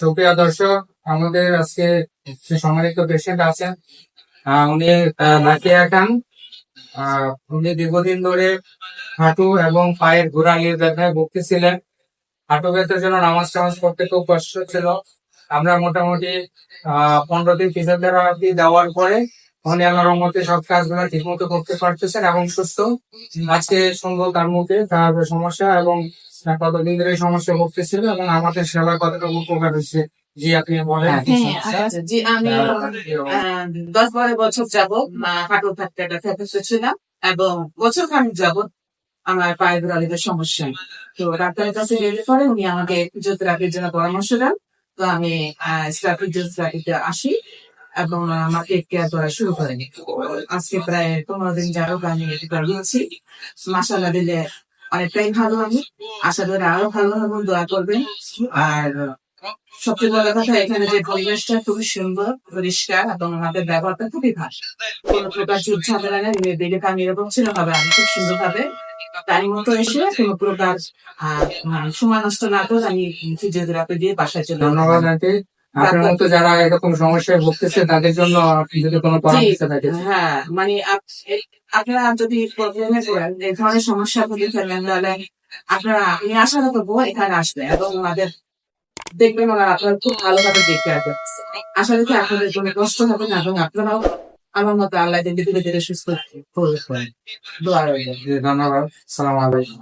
সুপ্রিয় দর্শক, আমাদের আজকে সম্মানিত পেশেন্ট আছেন উনি নাকিয়া খান। উনি দীর্ঘদিন ধরে হাঁটু এবং পায়ের গোড়ালির ব্যথায় ভুগতেছিলেন হাঁটু ব্যথার জন্য নামাজ টামাজ করতে খুব কষ্ট ছিল। আমরা মোটামুটি পনেরো দিন ফিজিওথেরাপি দেওয়ার পরে উনি আল্লাহর রহমতে সব কাজগুলো ঠিক মতো করতে পারতেছেন এবং সুস্থ। আজকে শুনব তার মুখে তার সমস্যা এবং কতদিন ধরে সমস্যা ভুগতেছিল এবং আমাদের সেবা কতটুকু উপকার হচ্ছে জি আপনি বলেন। হ্যাঁ সমস্যা? আচ্ছা, জি আমি আহ, দশ বারো বছর যাব হাঁটু থাকতে একটা ফ্যাকাসে ছিলাম এবং বছর খানিক আমার পায়ের গোড়ালিদের সমস্যা। তো ডাক্তারের কাছে গেলে পরে উনি আমাকে ফিজিওথেরাপির জন্য পরামর্শ দেন। তো আমি স্টার ফিজিওথেরাপিতে আসি এবং আমাকে কেয়ার করা শুরু করেন। আজকে প্রায় পনেরো দিন যাবত আমি এটা রয়েছি মাসালা দিলে অনেকটাই ভালো আমি। আশা করি আরও ভালো হবে, দোয়া করবেন। আর সবচেয়ে বড় কথা, এখানে যে পরিবেশটা খুবই সুন্দর, পরিষ্কার এবং আমাদের ব্যবহারটা খুবই ভালো। কোনো প্রকার যুদ্ধ ঝামেলা নেই দেখে আমি এরকম ছিল হবে আমি খুব সুন্দর ভাবে টাইম মতো এসে কোনো প্রকার মানে সময় নষ্ট না করে আমি ফিজিওথেরাপি দিয়ে বাসায় চলে ধন্যবাদ আপনার মতো যারা এরকম সমস্যায় ভুগতেছে তাদের জন্য আপনি যদি কোনো পরামর্শ থাকে হ্যাঁ মানে আপনারা যদি প্রবলেমে পড়েন এই ধরনের সমস্যা যদি ফেলেন তাহলে আপনারা আমি আশা করব এখানে আসবে এবং ওনাদের দেখবেন ওনারা আপনার খুব ভালোভাবে দেখতে আসবে আশা করি আপনাদের কোনো কষ্ট হবে না এবং আপনারাও আমার মতো আল্লাহ দিন ধীরে ধীরে সুস্থ করবেন দোয়া রইল। ধন্যবাদ। সালাম আলাইকুম।